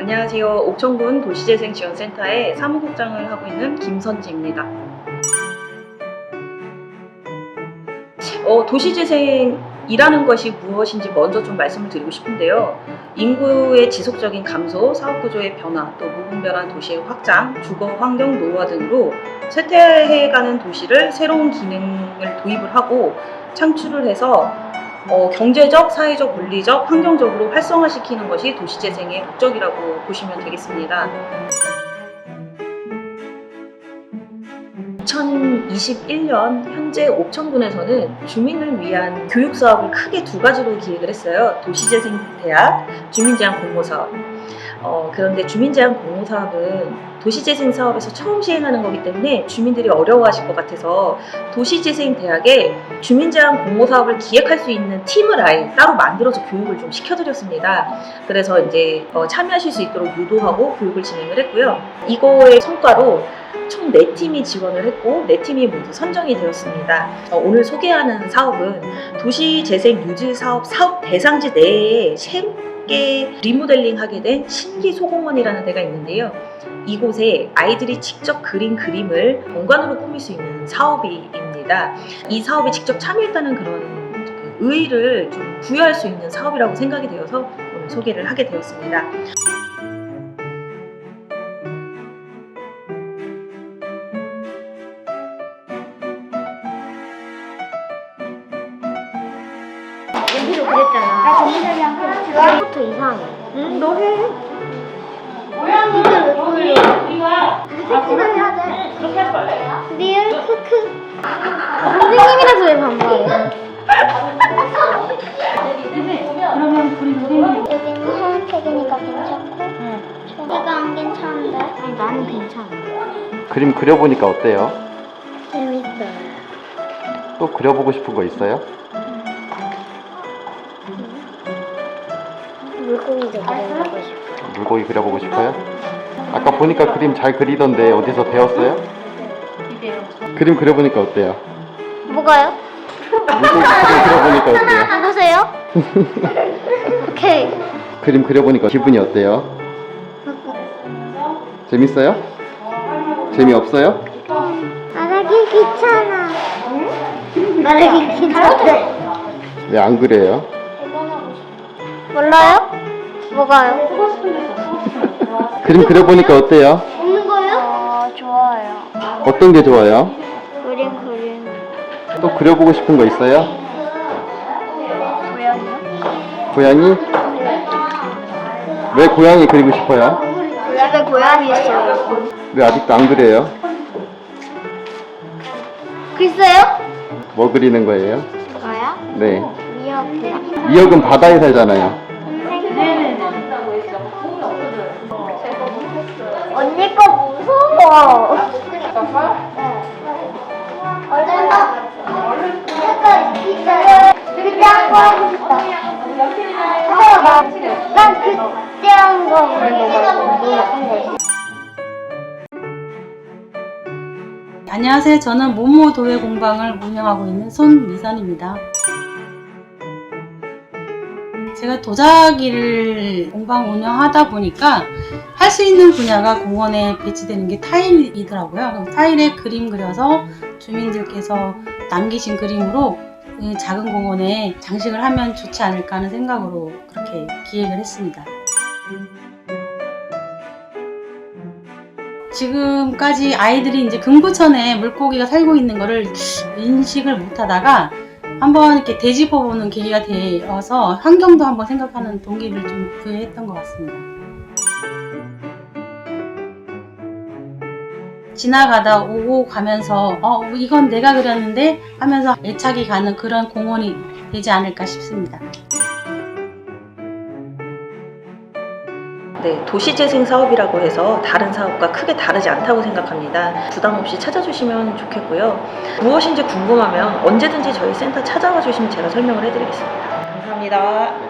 안녕하세요. 옥천군 도시재생지원센터의 사무국장을 하고 있는 김선지입니다. 어, 도시재생이라는 것이 무엇인지 먼저 좀 말씀을 드리고 싶은데요. 인구의 지속적인 감소, 사업구조의 변화, 또 무분별한 도시의 확장, 주거 환경 노후화 등으로 쇠퇴해가는 도시를 새로운 기능을 도입을 하고 창출을 해서 어, 경제적, 사회적, 물리적, 환경적으로 활성화시키는 것이 도시재생의 목적이라고 보시면 되겠습니다. 2021년 현재 옥천군에서는 주민을 위한 교육 사업을 크게 두 가지로 기획을 했어요. 도시재생 대학, 주민제한 공모 사업. 어, 그런데 주민제한 공모 사업은 도시재생 사업에서 처음 시행하는 거기 때문에 주민들이 어려워하실 것 같아서 도시재생대학에 주민제한 공모 사업을 기획할 수 있는 팀을 아예 따로 만들어서 교육을 좀 시켜드렸습니다. 그래서 이제 어, 참여하실 수 있도록 유도하고 교육을 진행을 했고요. 이거의 성과로 총 4팀이 지원을 했고 4팀이 모두 선정이 되었습니다. 어, 오늘 소개하는 사업은 도시재생 유지 사업 사업 대상지 내에 새롭게 리모델링 하게 된 신기 소공원이라는 데가 있는데요. 이곳에 아이들이 직접 그린 그림을 공간으로 꾸밀 수 있는 사업입니다. 이 사업에 직접 참여했다는 그런 그 의의를 좀 부여할 수 있는 사업이라고 생각이 되어서 오늘 소개를 하게 되었습니다. 여기로 그랬잖아. 나 번. 그거부터 이상해. 응? 너 해. 해야 돼. 그렇게 하지 말래요. 리얼 크크. 선생님이라서 왜 반말해? 그러면 우리 선생님 여기는 하얀색이니까 괜찮고. 이거 안 괜찮은데? 아니 나는 괜찮아. 그림 그려보니까 어때요? 재밌어요. 또 그려보고 싶은 거 있어요? 물고기도 그려보고 싶어. 물고기 그려보고 싶어요? 아까 보니까 그림 잘 그리던데 어디서 배웠어요? 그림 그려보니까 어때요? 뭐가요? 물고기 그림 그려보니까 어때요? 누구세요? 오케이. 그림 그려보니까 기분이 어때요? 재밌어요? 재미없어요? 말하기 귀찮아. 말하기 귀찮아. 왜 안 그래요? 몰라요? 뭐가요? 그림 그려보니까 어때요? 없는 거예요? 어, 좋아요. 어떤 게 좋아요? 그림 그림. 또 그려보고 싶은 거 있어요? 고양이요? 고양이? 왜 고양이 그리고 싶어요? 집에 고양이 있어요. 왜 아직도 안 그려요? 글쎄요? 뭐 그리는 거예요? 저요? 네. 미역이요. 미역은 바다에 살잖아요. 언니 거 무서워. 네. 얼른 가. 약간 진짜 그때 한거 하고 싶다. 어, 나, 난 그때 한거 너무 예쁜 거 있어. 안녕하세요. 저는 모모 도예 공방을 운영하고 있는 손미선입니다. 제가 도자기를 공방 운영하다 보니까 할 수 있는 분야가 공원에 배치되는 게 타일이더라고요. 타일에 그림 그려서 주민들께서 남기신 그림으로 이 작은 공원에 장식을 하면 좋지 않을까 하는 생각으로 그렇게 기획을 했습니다. 지금까지 아이들이 이제 금부천에 물고기가 살고 있는 거를 인식을 못 하다가 한번 이렇게 되짚어 보는 계기가 되어서 환경도 한번 생각하는 동기를 좀 부여했던 것 같습니다. 지나가다 오고 가면서 어 이건 내가 그렸는데 하면서 애착이 가는 그런 공원이 되지 않을까 싶습니다. 네, 도시재생 사업이라고 해서 다른 사업과 크게 다르지 않다고 생각합니다. 부담 없이 찾아주시면 좋겠고요. 무엇인지 궁금하면 언제든지 저희 센터 찾아와 주시면 제가 설명을 해드리겠습니다. 감사합니다.